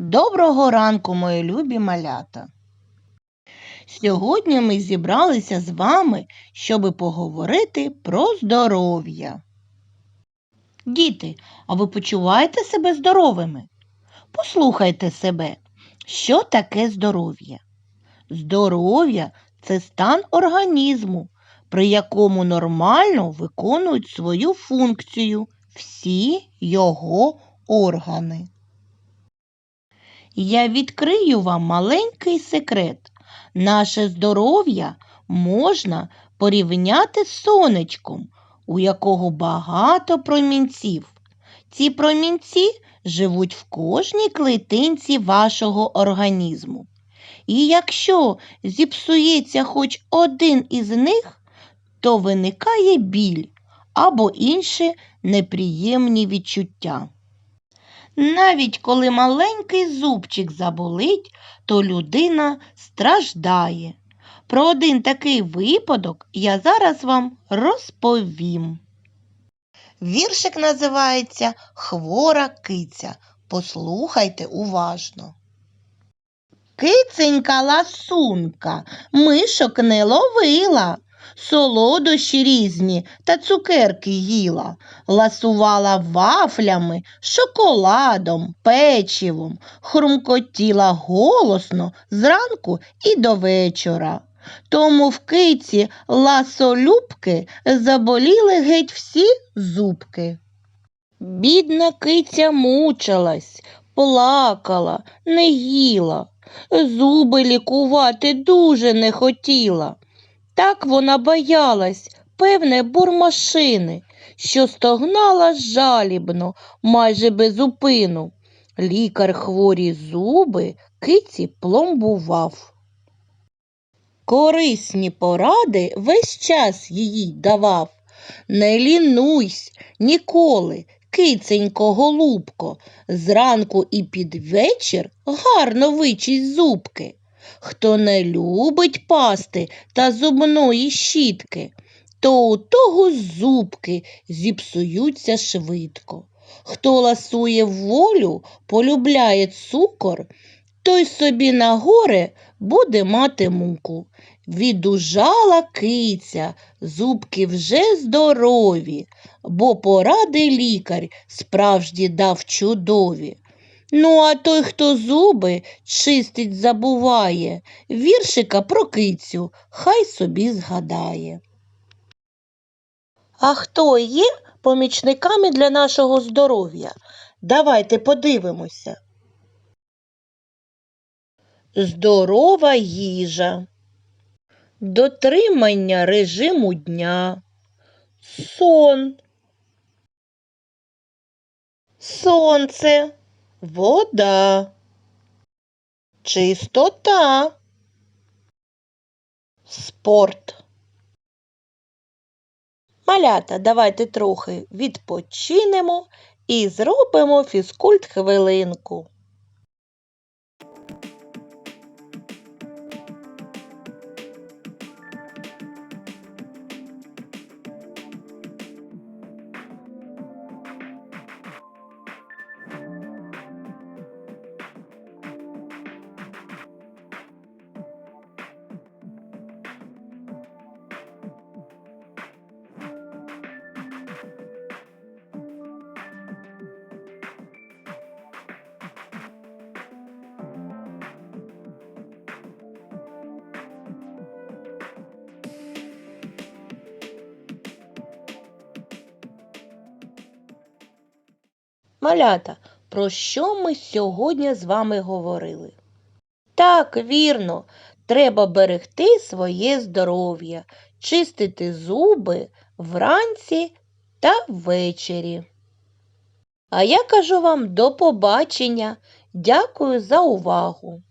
Доброго ранку, мої любі малята. Сьогодні ми зібралися з вами, щоб поговорити про здоров'я. Діти, а ви почуваєте себе здоровими? Послухайте себе, що таке здоров'я? Здоров'я це стан організму, при якому нормально виконують свою функцію всі його органи. Я відкрию вам маленький секрет. Наше здоров'я можна порівняти з сонечком, у якого багато промінців. Ці промінці живуть в кожній клітинці вашого організму. І якщо зіпсується хоч один із них, то виникає біль або інші неприємні відчуття. Навіть коли маленький зубчик заболить, то людина страждає. Про один такий випадок я зараз вам розповім. Віршик називається Хвора киця. Послухайте уважно. Киценька ласунка мишок не ловила, солодощі різні та цукерки їла, ласувала вафлями, шоколадом, печивом, хрумкотіла голосно зранку і до вечора. Тому в киці ласолюбки заболіли геть всі зубки. Бідна киця мучилась, плакала, не їла, зуби лікувати дуже не хотіла. Так вона боялась, певне, бурмашини, що стогнала жалібно, майже без упину. Лікар хворі зуби киці пломбував. Корисні поради весь час їй давав. Не лінуйсь ніколи, киценько голубко, зранку і під вечір гарно вичись зубки. Хто не любить пасти та зубної щітки, то у того зубки зіпсуються швидко. Хто ласує волю, полюбляє цукор, той собі на горе буде мати муку. Відужала киця, зубки вже здорові, бо поради лікар справжні дав чудові. Ну, а той, хто зуби чистить забуває, віршика про кицю хай собі згадає. А хто є помічниками для нашого здоров'я? Давайте подивимося. Здорова їжа, дотримання режиму дня, сон, сонце, вода, чистота, спорт. Малята, давайте трохи відпочинемо і зробимо фізкульт хвилинку. Малята, про що ми сьогодні з вами говорили? Так, вірно, треба берегти своє здоров'я, чистити зуби вранці та ввечері. А я кажу вам до побачення. Дякую за увагу!